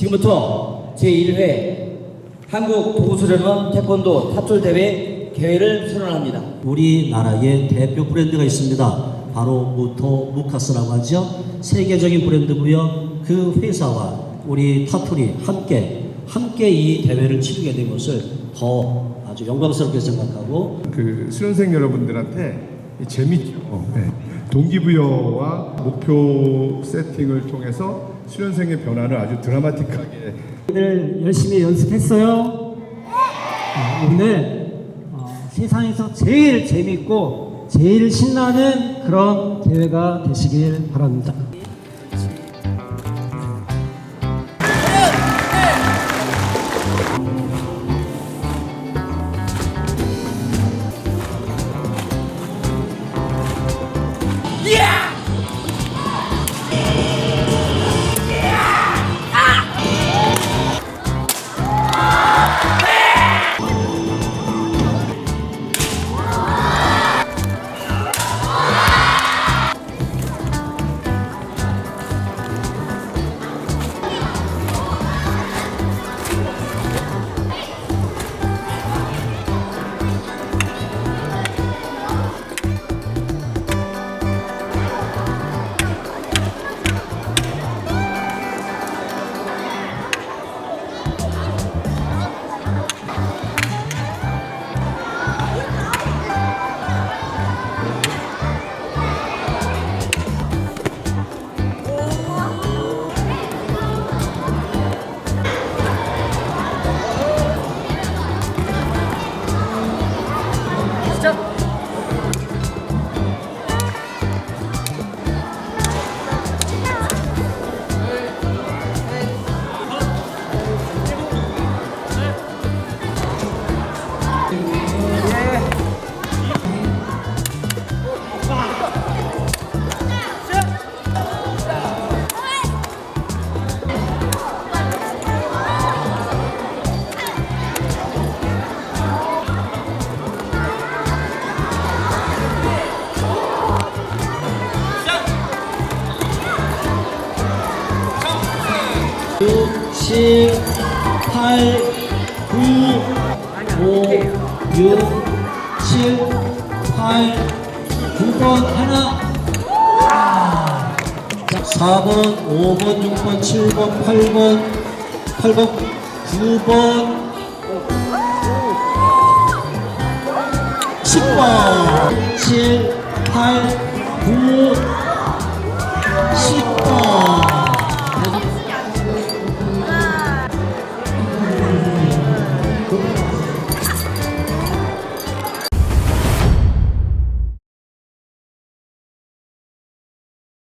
지금부터 제1회 한국 도구수련원 태권도 타출 대회 개회를 선언합니다. 우리나라의 대표 브랜드가 있습니다. 바로 무토 무카스라고 하죠. 세계적인 브랜드고요. 그 회사와 우리 타투리 함께 함께 이 대회를 치르게 된 것을 더 아주 영광스럽게 생각하고 그 수련생 여러분들한테 재밌죠. 네. 동기부여와 목표 세팅을 통해서 수련생의 변화를 아주 드라마틱하게 오늘 열심히 연습했어요. 어, 오늘 어, 세상에서 제일 재밌고 제일 신나는 그런 대회가 되시길 바랍니다. 육, 칠, 팔, 구, 오, 육, 칠, 팔, 구번 하나. 아. 자, 4번, 5번, 6번, 7번, 8번, 8번, 9번, 10번, 7, 8, 9,